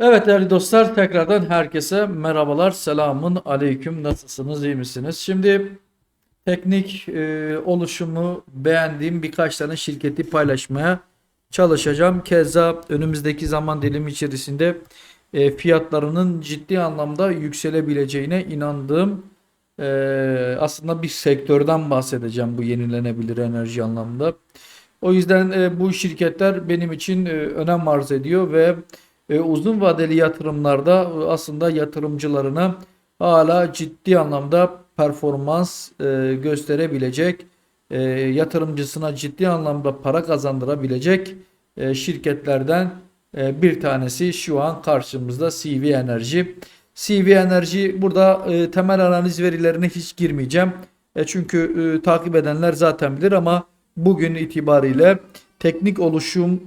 Evet değerli dostlar tekrardan herkese merhabalar. Selamun aleyküm. Nasılsınız? iyi misiniz? Şimdi teknik e, oluşumu beğendiğim birkaç tane şirketi paylaşmaya çalışacağım. Keza önümüzdeki zaman dilimi içerisinde e, fiyatlarının ciddi anlamda yükselebileceğine inandığım e, aslında bir sektörden bahsedeceğim bu yenilenebilir enerji anlamında. O yüzden e, bu şirketler benim için e, önem arz ediyor ve e, uzun vadeli yatırımlarda e, aslında yatırımcılarına hala ciddi anlamda performans e, gösterebilecek, yatırımcısına ciddi anlamda para kazandırabilecek şirketlerden bir tanesi şu an karşımızda CV Enerji. CV Enerji burada temel analiz verilerine hiç girmeyeceğim. Çünkü takip edenler zaten bilir ama bugün itibariyle teknik oluşum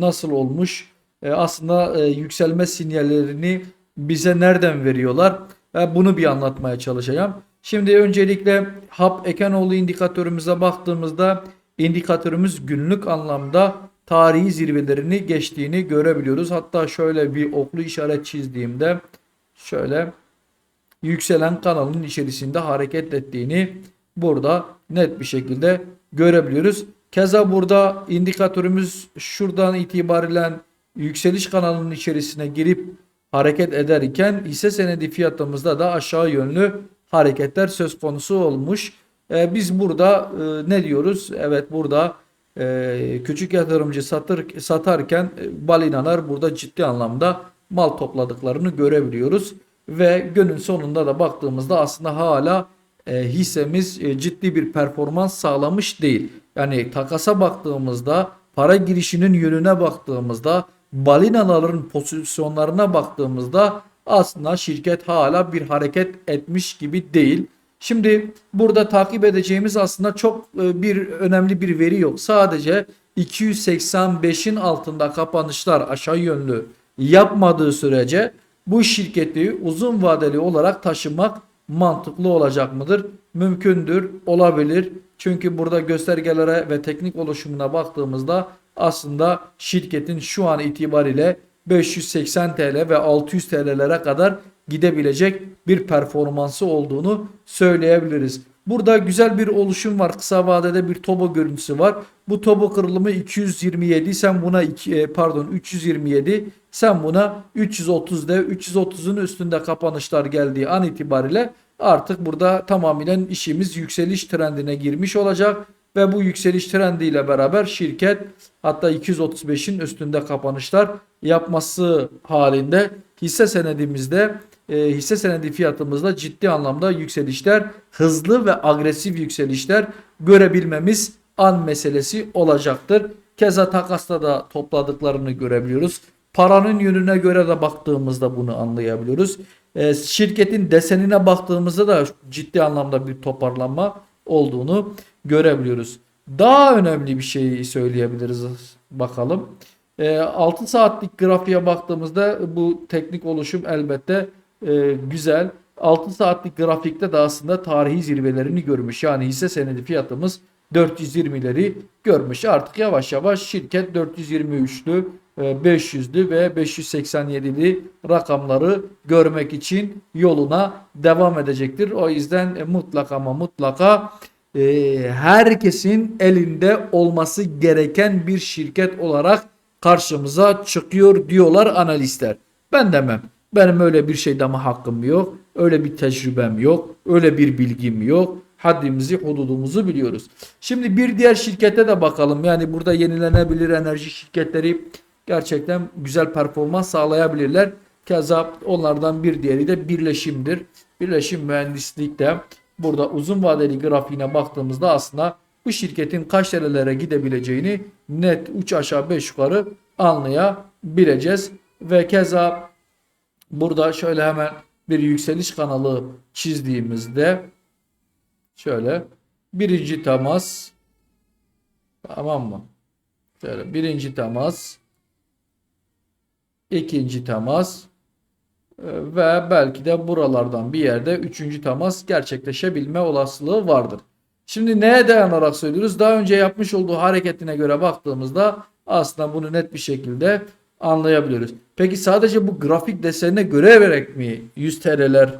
nasıl olmuş? E, aslında e, yükselme sinyallerini bize nereden veriyorlar? Bunu bir anlatmaya çalışacağım. Şimdi öncelikle Hap Ekenoğlu indikatörümüze baktığımızda indikatörümüz günlük anlamda tarihi zirvelerini geçtiğini görebiliyoruz. Hatta şöyle bir oklu işaret çizdiğimde şöyle yükselen kanalın içerisinde hareket ettiğini burada net bir şekilde görebiliyoruz. Keza burada indikatörümüz şuradan itibaren yükseliş kanalının içerisine girip hareket ederken hisse senedi fiyatımızda da aşağı yönlü hareketler söz konusu olmuş. Ee, biz burada e, ne diyoruz? Evet burada e, küçük yatırımcı satır, satarken e, balinalar burada ciddi anlamda mal topladıklarını görebiliyoruz. Ve günün sonunda da baktığımızda aslında hala e, hissemiz e, ciddi bir performans sağlamış değil. Yani takasa baktığımızda para girişinin yönüne baktığımızda balinaların pozisyonlarına baktığımızda aslında şirket hala bir hareket etmiş gibi değil. Şimdi burada takip edeceğimiz aslında çok e, bir önemli bir veri yok. Sadece 285'in altında kapanışlar aşağı yönlü yapmadığı sürece bu şirketi uzun vadeli olarak taşımak mantıklı olacak mıdır? Mümkündür, olabilir. Çünkü burada göstergelere ve teknik oluşumuna baktığımızda aslında şirketin şu an itibariyle 580 TL ve 600 TL'lere kadar gidebilecek bir performansı olduğunu söyleyebiliriz. Burada güzel bir oluşum var. Kısa vadede bir tobo görüntüsü var. Bu tobo kırılımı 227. Sen buna e, pardon 327. Sen buna 330 de 330'un üstünde kapanışlar geldiği an itibariyle artık burada tamamen işimiz yükseliş trendine girmiş olacak ve bu yükseliş trendiyle beraber şirket hatta 235'in üstünde kapanışlar yapması halinde hisse senedimizde e, hisse senedi fiyatımızda ciddi anlamda yükselişler, hızlı ve agresif yükselişler görebilmemiz an meselesi olacaktır. Keza takasta da topladıklarını görebiliyoruz. Paranın yönüne göre de baktığımızda bunu anlayabiliyoruz. E, şirketin desenine baktığımızda da ciddi anlamda bir toparlanma olduğunu görebiliyoruz. Daha önemli bir şey söyleyebiliriz bakalım. E, 6 saatlik grafiğe baktığımızda bu teknik oluşum elbette e, güzel. 6 saatlik grafikte de aslında tarihi zirvelerini görmüş. Yani hisse senedi fiyatımız 420'leri görmüş. Artık yavaş yavaş şirket 423'lü, 500'lü e, ve 587'li rakamları görmek için yoluna devam edecektir. O yüzden e, mutlaka ama mutlaka e, herkesin elinde olması gereken bir şirket olarak karşımıza çıkıyor diyorlar analistler. Ben demem. Benim öyle bir şey deme hakkım yok. Öyle bir tecrübem yok. Öyle bir bilgim yok. Haddimizi, hududumuzu biliyoruz. Şimdi bir diğer şirkete de bakalım. Yani burada yenilenebilir enerji şirketleri gerçekten güzel performans sağlayabilirler. Keza onlardan bir diğeri de birleşimdir. Birleşim mühendislikte burada uzun vadeli grafiğine baktığımızda aslında bu şirketin kaç TL'lere gidebileceğini net 3 aşağı 5 yukarı anlayabileceğiz. Ve keza burada şöyle hemen bir yükseliş kanalı çizdiğimizde şöyle birinci temas tamam mı? Şöyle birinci temas ikinci temas ve belki de buralardan bir yerde üçüncü temas gerçekleşebilme olasılığı vardır. Şimdi neye dayanarak söylüyoruz? Daha önce yapmış olduğu hareketine göre baktığımızda aslında bunu net bir şekilde anlayabiliyoruz. Peki sadece bu grafik desenine göre vererek mi 100 TL'ler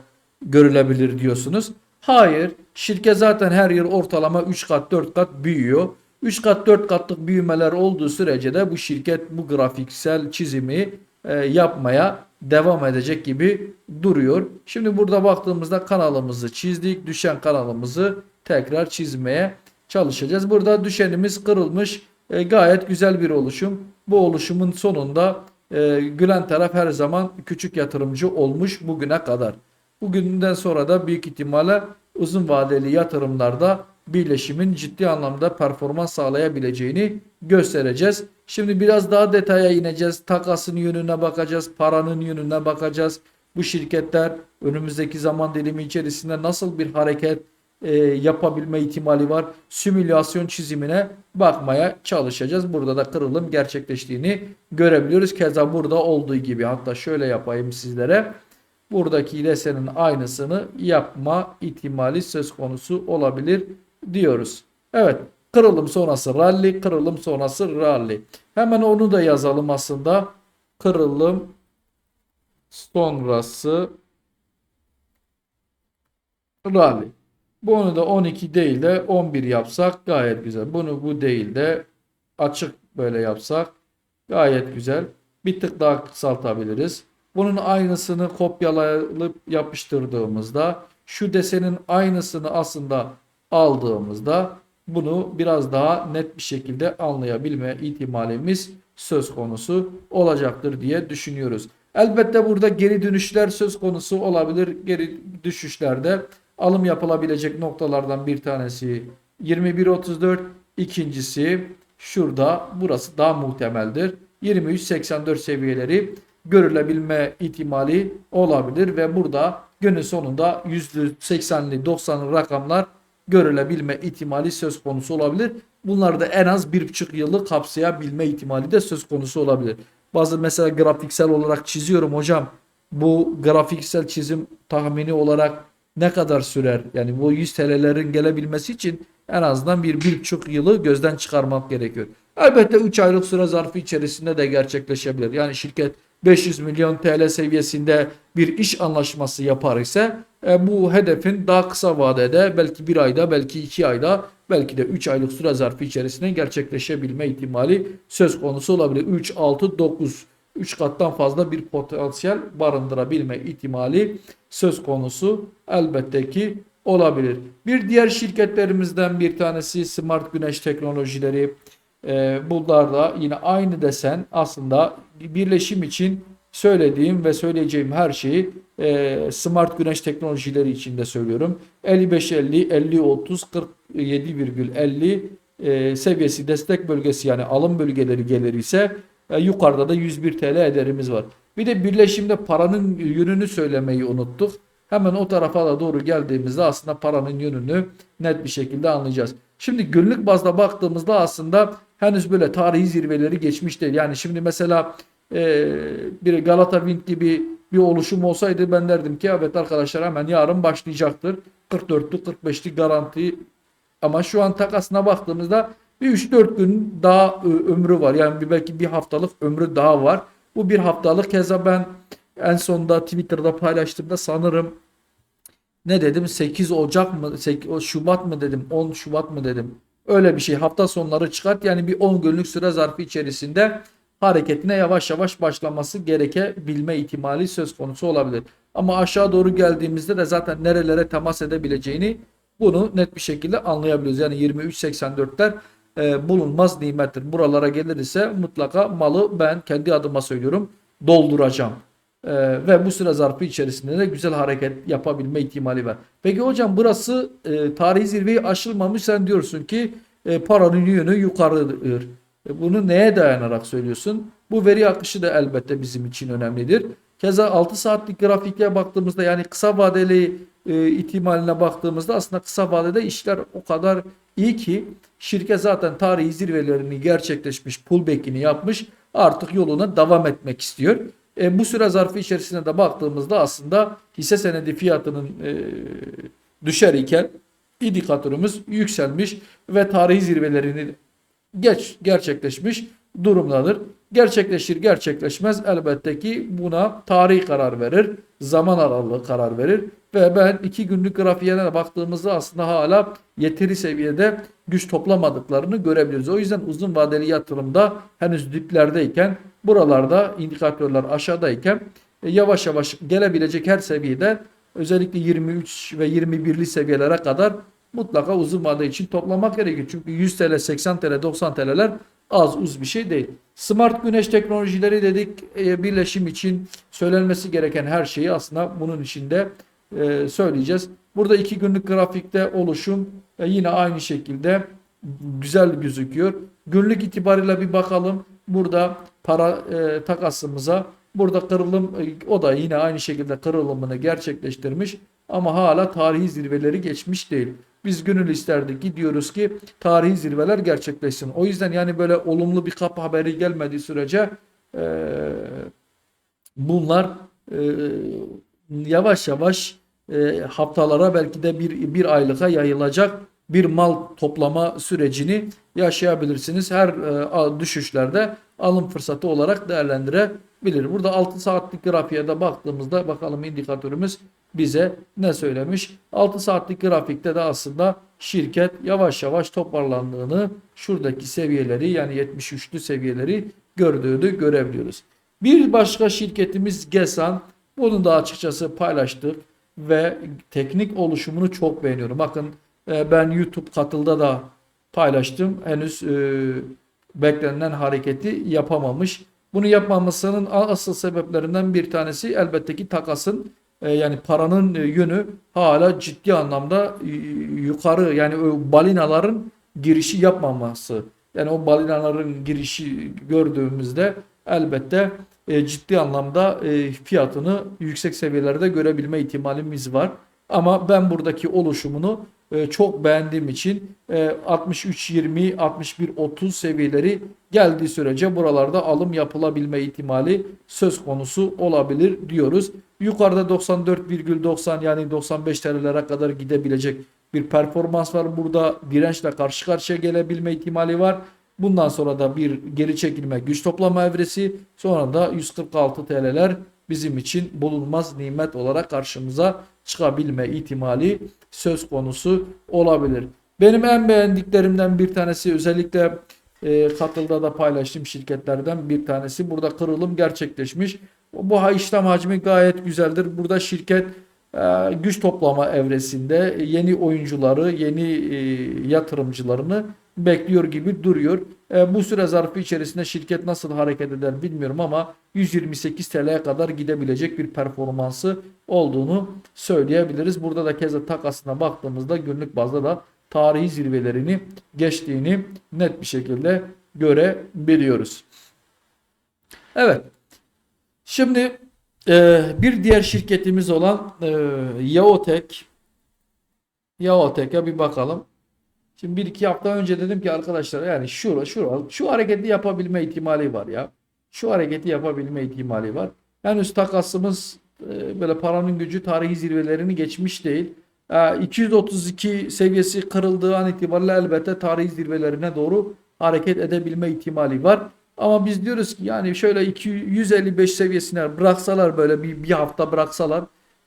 görülebilir diyorsunuz? Hayır. Şirket zaten her yıl ortalama 3 kat 4 kat büyüyor. 3 kat 4 katlık büyümeler olduğu sürece de bu şirket bu grafiksel çizimi e, yapmaya devam edecek gibi duruyor. Şimdi burada baktığımızda kanalımızı çizdik. Düşen kanalımızı tekrar çizmeye çalışacağız. Burada düşenimiz kırılmış. E, gayet güzel bir oluşum. Bu oluşumun sonunda e, gülen taraf her zaman küçük yatırımcı olmuş bugüne kadar. Bugünden sonra da büyük ihtimalle uzun vadeli yatırımlarda birleşimin ciddi anlamda performans sağlayabileceğini göstereceğiz. Şimdi biraz daha detaya ineceğiz. Takasın yönüne bakacağız, paranın yönüne bakacağız. Bu şirketler önümüzdeki zaman dilimi içerisinde nasıl bir hareket e, yapabilme ihtimali var? Simülasyon çizimine bakmaya çalışacağız. Burada da kırılım gerçekleştiğini görebiliyoruz. Keza burada olduğu gibi hatta şöyle yapayım sizlere buradaki desenin aynısını yapma ihtimali söz konusu olabilir diyoruz. Evet kırılım sonrası rally kırılım sonrası rally. Hemen onu da yazalım aslında. Kırılım sonrası rally. Bunu da 12 değil de 11 yapsak gayet güzel. Bunu bu değil de açık böyle yapsak gayet güzel. Bir tık daha kısaltabiliriz. Bunun aynısını kopyalayıp yapıştırdığımızda şu desenin aynısını aslında aldığımızda bunu biraz daha net bir şekilde anlayabilme ihtimalimiz söz konusu olacaktır diye düşünüyoruz. Elbette burada geri dönüşler söz konusu olabilir. Geri düşüşlerde alım yapılabilecek noktalardan bir tanesi 21.34, ikincisi şurada burası daha muhtemeldir. 23.84 seviyeleri görülebilme ihtimali olabilir ve burada günün sonunda %80'li 90'lı rakamlar görülebilme ihtimali söz konusu olabilir. Bunlar da en az bir buçuk yılı kapsayabilme ihtimali de söz konusu olabilir. Bazı mesela grafiksel olarak çiziyorum hocam. Bu grafiksel çizim tahmini olarak ne kadar sürer? Yani bu 100 TL'lerin gelebilmesi için en azından bir, bir buçuk yılı gözden çıkarmak gerekiyor. Elbette 3 aylık süre zarfı içerisinde de gerçekleşebilir. Yani şirket 500 milyon TL seviyesinde bir iş anlaşması yapar ise e, bu hedefin daha kısa vadede belki bir ayda belki iki ayda belki de 3 aylık süre zarfı içerisinde gerçekleşebilme ihtimali söz konusu olabilir. 3, 6, 9 3 kattan fazla bir potansiyel barındırabilme ihtimali söz konusu elbette ki olabilir. Bir diğer şirketlerimizden bir tanesi Smart Güneş Teknolojileri. Ee, bunlar da yine aynı desen aslında birleşim için söylediğim ve söyleyeceğim her şeyi e, Smart Güneş Teknolojileri için de söylüyorum. 55-50, 50-30, 47,50 e, seviyesi destek bölgesi yani alım bölgeleri gelir ise e, yukarıda da 101 TL ederimiz var. Bir de birleşimde paranın yönünü söylemeyi unuttuk. Hemen o tarafa da doğru geldiğimizde aslında paranın yönünü net bir şekilde anlayacağız. Şimdi günlük bazda baktığımızda aslında henüz böyle tarihi zirveleri geçmiş değil. Yani şimdi mesela e, bir Galata Wind gibi bir oluşum olsaydı ben derdim ki evet arkadaşlar hemen yarın başlayacaktır. 44'lük 45'lik garanti ama şu an takasına baktığımızda bir 3-4 gün daha ömrü var. Yani bir belki bir haftalık ömrü daha var. Bu bir haftalık keza ben en sonunda Twitter'da paylaştığımda sanırım ne dedim 8 Ocak mı 8 Şubat mı dedim 10 Şubat mı dedim. Öyle bir şey hafta sonları çıkart yani bir 10 günlük süre zarfı içerisinde hareketine yavaş yavaş başlaması gerekebilme ihtimali söz konusu olabilir. Ama aşağı doğru geldiğimizde de zaten nerelere temas edebileceğini bunu net bir şekilde anlayabiliyoruz. Yani 23.84'ler e, bulunmaz nimettir. Buralara gelirse mutlaka malı ben kendi adıma söylüyorum dolduracağım. E, ve bu süre zarfı içerisinde de güzel hareket yapabilme ihtimali var. Peki hocam burası e, tarihi zirveyi aşılmamış sen diyorsun ki e, paranın yönü yukarıdır. E, bunu neye dayanarak söylüyorsun? Bu veri akışı da elbette bizim için önemlidir. Keza 6 saatlik grafikle baktığımızda yani kısa vadeli e, ihtimaline baktığımızda aslında kısa vadede işler o kadar iyi ki şirket zaten tarihi zirvelerini gerçekleşmiş, pullback'ini yapmış artık yoluna devam etmek istiyor. E, bu süre zarfı içerisinde de baktığımızda aslında hisse senedi fiyatının e, düşer iken indikatörümüz yükselmiş ve tarihi zirvelerini geç gerçekleşmiş durumdadır. Gerçekleşir gerçekleşmez elbette ki buna tarih karar verir, zaman aralığı karar verir ve ben iki günlük grafiğe de baktığımızda aslında hala yeteri seviyede güç toplamadıklarını görebiliriz. O yüzden uzun vadeli yatırımda henüz diplerdeyken buralarda indikatörler aşağıdayken e, yavaş yavaş gelebilecek her seviyede özellikle 23 ve 21'li seviyelere kadar mutlaka uzun vade için toplamak gerekiyor. Çünkü 100 TL, 80 TL, 90 TL'ler az uz bir şey değil. Smart güneş teknolojileri dedik e, birleşim için söylenmesi gereken her şeyi aslında bunun içinde e, söyleyeceğiz. Burada iki günlük grafikte oluşum e, yine aynı şekilde güzel gözüküyor. Günlük itibariyle bir bakalım. Burada para e, takasımıza burada kırılım e, o da yine aynı şekilde kırılımını gerçekleştirmiş ama hala tarihi zirveleri geçmiş değil. Biz gönül isterdik ki diyoruz ki tarihi zirveler gerçekleşsin. O yüzden yani böyle olumlu bir kapı haberi gelmediği sürece e, bunlar e, yavaş yavaş e, haftalara belki de bir, bir aylığa yayılacak bir mal toplama sürecini yaşayabilirsiniz. Her e, düşüşlerde alım fırsatı olarak değerlendirebilir. Burada 6 saatlik grafiğe de baktığımızda bakalım indikatörümüz bize ne söylemiş? 6 saatlik grafikte de aslında şirket yavaş yavaş toparlandığını şuradaki seviyeleri yani 73'lü seviyeleri gördüğünü görebiliyoruz. Bir başka şirketimiz Gesan. Bunu da açıkçası paylaştık ve teknik oluşumunu çok beğeniyorum. Bakın ben YouTube katılda da paylaştım. Henüz e, beklenen hareketi yapamamış. Bunu yapmamasının asıl sebeplerinden bir tanesi elbette ki takasın e, yani paranın yönü hala ciddi anlamda yukarı yani o balinaların girişi yapmaması. Yani o balinaların girişi gördüğümüzde elbette e, ciddi anlamda e, fiyatını yüksek seviyelerde görebilme ihtimalimiz var. Ama ben buradaki oluşumunu e, çok beğendiğim için e, 63-20, 61-30 seviyeleri geldiği sürece buralarda alım yapılabilme ihtimali söz konusu olabilir diyoruz. Yukarıda 94,90 yani 95 TL'lere kadar gidebilecek bir performans var. Burada dirençle karşı karşıya gelebilme ihtimali var. Bundan sonra da bir geri çekilme güç toplama evresi sonra da 146 TL'ler bizim için bulunmaz nimet olarak karşımıza çıkabilme ihtimali söz konusu olabilir. Benim en beğendiklerimden bir tanesi özellikle e, katılda da paylaştığım şirketlerden bir tanesi. Burada kırılım gerçekleşmiş. Bu işlem hacmi gayet güzeldir. Burada şirket e, güç toplama evresinde yeni oyuncuları, yeni e, yatırımcılarını bekliyor gibi duruyor. E, bu süre zarfı içerisinde şirket nasıl hareket eder bilmiyorum ama 128 TL'ye kadar gidebilecek bir performansı olduğunu söyleyebiliriz. Burada da keza takasına baktığımızda günlük bazda da tarihi zirvelerini geçtiğini net bir şekilde görebiliyoruz. Evet. Şimdi e, bir diğer şirketimiz olan e, Yaotek Yaotek'e bir bakalım. Şimdi bir iki hafta önce dedim ki arkadaşlar yani şu şu şu hareketi yapabilme ihtimali var ya. Şu hareketi yapabilme ihtimali var. Henüz takasımız e, böyle paranın gücü tarihi zirvelerini geçmiş değil. E, 232 seviyesi kırıldığı an itibariyle elbette tarihi zirvelerine doğru hareket edebilme ihtimali var. Ama biz diyoruz ki yani şöyle 255 seviyesine bıraksalar böyle bir, bir hafta bıraksalar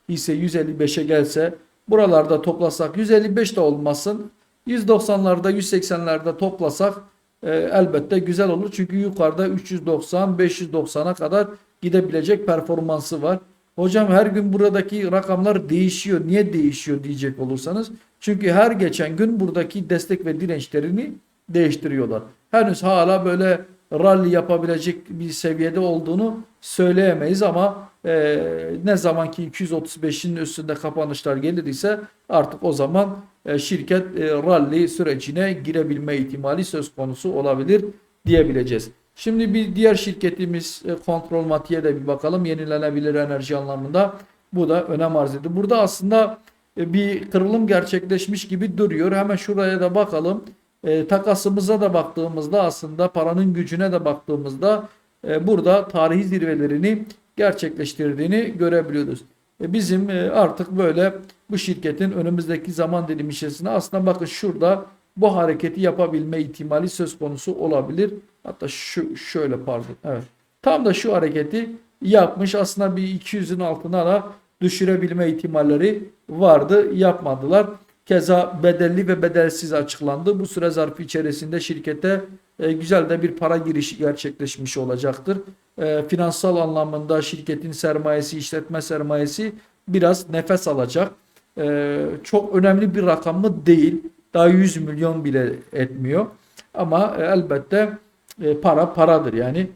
hisse 155'e gelse buralarda toplasak 155 de olmasın 190'larda 180'lerde toplasak e, elbette güzel olur. Çünkü yukarıda 390 590'a kadar gidebilecek performansı var. Hocam her gün buradaki rakamlar değişiyor. Niye değişiyor diyecek olursanız. Çünkü her geçen gün buradaki destek ve dirençlerini değiştiriyorlar. Henüz hala böyle rally yapabilecek bir seviyede olduğunu söyleyemeyiz ama e, ne zaman ki 235'in üstünde kapanışlar gelirse artık o zaman e, şirket e, rally sürecine girebilme ihtimali söz konusu olabilir diyebileceğiz. Şimdi bir diğer şirketimiz e, Kontrol Mati'ye de bir bakalım. Yenilenebilir enerji anlamında. Bu da önem arz ediyor. Burada aslında e, bir kırılım gerçekleşmiş gibi duruyor. Hemen şuraya da bakalım. E, takasımıza da baktığımızda aslında paranın gücüne de baktığımızda e, burada tarihi zirvelerini gerçekleştirdiğini görebiliyoruz. E, bizim e, artık böyle bu şirketin önümüzdeki zaman dilimi içerisinde aslında bakın şurada bu hareketi yapabilme ihtimali söz konusu olabilir Hatta şu şöyle pardon. Evet. Tam da şu hareketi yapmış. Aslında bir 200'ün altına da düşürebilme ihtimalleri vardı. Yapmadılar. Keza bedelli ve bedelsiz açıklandı. Bu süre zarfı içerisinde şirkete e, güzel de bir para girişi gerçekleşmiş olacaktır. E, finansal anlamında şirketin sermayesi, işletme sermayesi biraz nefes alacak. E, çok önemli bir rakam mı değil. Daha 100 milyon bile etmiyor. Ama elbette e, para paradır yani.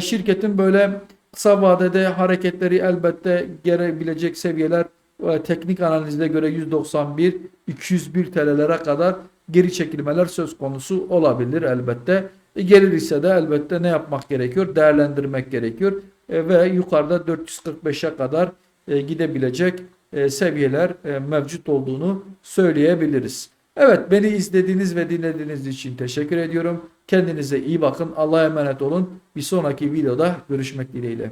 Şirketin böyle kısa vadede hareketleri elbette gelebilecek seviyeler teknik analize göre 191 201 TL'lere kadar geri çekilmeler söz konusu olabilir elbette. E, gelir ise de elbette ne yapmak gerekiyor? Değerlendirmek gerekiyor. E, ve yukarıda 445'e kadar e, gidebilecek e, seviyeler e, mevcut olduğunu söyleyebiliriz. Evet beni izlediğiniz ve dinlediğiniz için teşekkür ediyorum. Kendinize iyi bakın. Allah'a emanet olun. Bir sonraki videoda görüşmek dileğiyle.